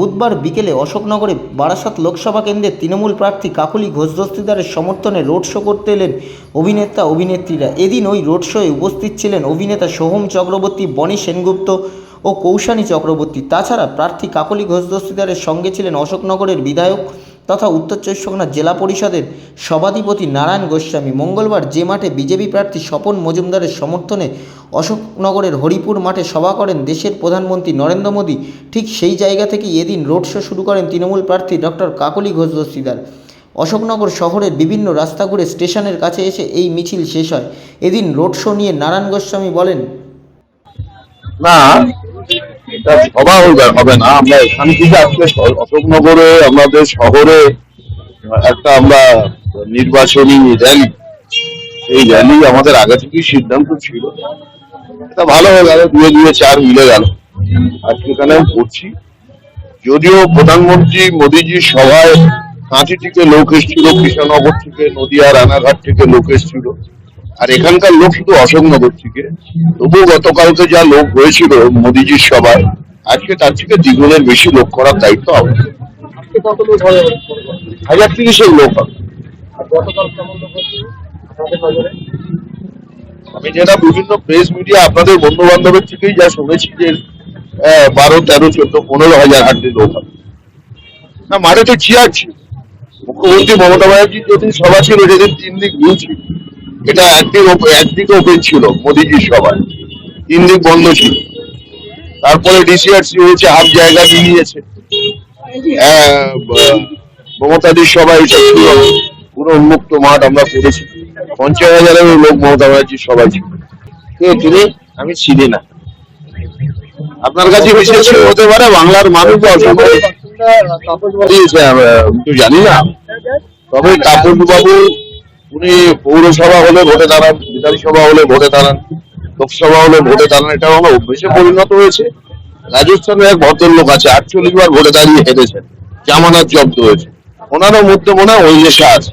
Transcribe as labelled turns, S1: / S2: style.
S1: বুধবার বিকেলে অশোকনগরে বারাসাত লোকসভা কেন্দ্রের তৃণমূল প্রার্থী কাকলি ঘোষ দস্তিদারের সমর্থনে রোড শো করতে এলেন অভিনেতা, অভিনেত্রীরা। এদিন ওই রোড শোয়ে উপস্থিত ছিলেন অভিনেতা সোহম চক্রবর্তী, বনি সেনগুপ্ত ও কৌশানী চক্রবর্তী। তাছাড়া প্রার্থী কাকলি ঘোষ দস্তিদারের সঙ্গে ছিলেন অশোকনগরের বিধায়ক তথা উত্তর চব্বিশ পরগনা জেলা পরিষদের সভাধিপতি নারায়ণ গোস্বামী। মঙ্গলবার যে মাঠে বিজেপি প্রার্থী স্বপন মজুমদারের সমর্থনে অশোকনগরের হরিপুর মাঠে সভা করেন দেশের প্রধানমন্ত্রী নরেন্দ্র মোদী, ঠিক সেই জায়গা থেকেই এদিন রোড শো শুরু করেন তৃণমূল প্রার্থী ডক্টর কাকলি ঘোষ দস্তিদার। অশোকনগর শহরের বিভিন্ন রাস্তা ঘুরে স্টেশনের কাছে এসে এই মিছিল শেষ হয়। এদিন রোড শো নিয়ে নারায়ণ গোস্বামী বলেন,
S2: না সভা হবে- না। আমরা আজকে অশোকনগরে, আমাদের শহরে একটা আমরা নির্বাচনী র্যালি এই র্যালি আমাদের আগে সিদ্ধান্ত ছিল। এটা ভালো হয়ে গেল, দুয়ে দুয়ে চার মিলে গেল। আজকে এখানে করছি যদিও প্রধানমন্ত্রী মোদীজির সভায় কাঁচি থেকে লোক এসেছিল, কৃষ্ণনগর থেকে, নদিয়া, রানাঘাট থেকে লোক এসেছিল। আর এখানকার লোক শুধু অশোকনগর থেকে। তবুও গতকালকে যা লোক হয়েছিল মোদিজির সভায়, আজকে তার থেকে দ্বিগুণের বেশি লোক করার দায়িত্ব হবে হাজার তিরিশের লোক হবে। আমি যেটা বিভিন্ন প্রেস মিডিয়া আপনাদের বন্ধু বান্ধবের থেকেই যা শুনেছি যে বারো, তেরো, চোদ্দ, পনেরো হাজার হাঁটতে লোক হবে। না মাঠে তো চেয়ার মুখ্যমন্ত্রী মমতা ব্যানার্জির যেদিন সভা ছিল যেদিন তিন দিক ভিউ ছিল এটা একদিক একদিকে ওপেন ছিল মোদিজির সভায়। তিন দিক বন্ধ ছিল। তারপরে ডিসিআরসি হয়েছে হাফ জায়গা নিয়েছে। ব- মমতাদির সভায় এটা ছিল। পুরো উন্মুক্ত মাঠ আমরা করেছি। পঞ্চাশ হাজারের লোক মমতা ব্যানার্জির সবাই ছিল। তিনি আমি চিনি না। আপনার কাছে বিশেষ হতে পারে? বাংলার মানুষ আমি তো জানি না। তবে তাপস বাবু উনি পৌরসভা হলে ভোটে দাঁড়ান, বিধানসভা হলে ভোটে দাঁড়ান, লোকসভা হলে ভোটে দাঁড়ান এটা আমার অভ্যেসে পরিণত হয়েছে। রাজস্থানের এক ভদ্রলোক আছে, আটচল্লিশ বার ভোটে দাঁড়িয়ে হেরেছেন জামানার জব্দ হয়েছে। ওনারও মধ্যে মনে হয় ওই দেশে আছে।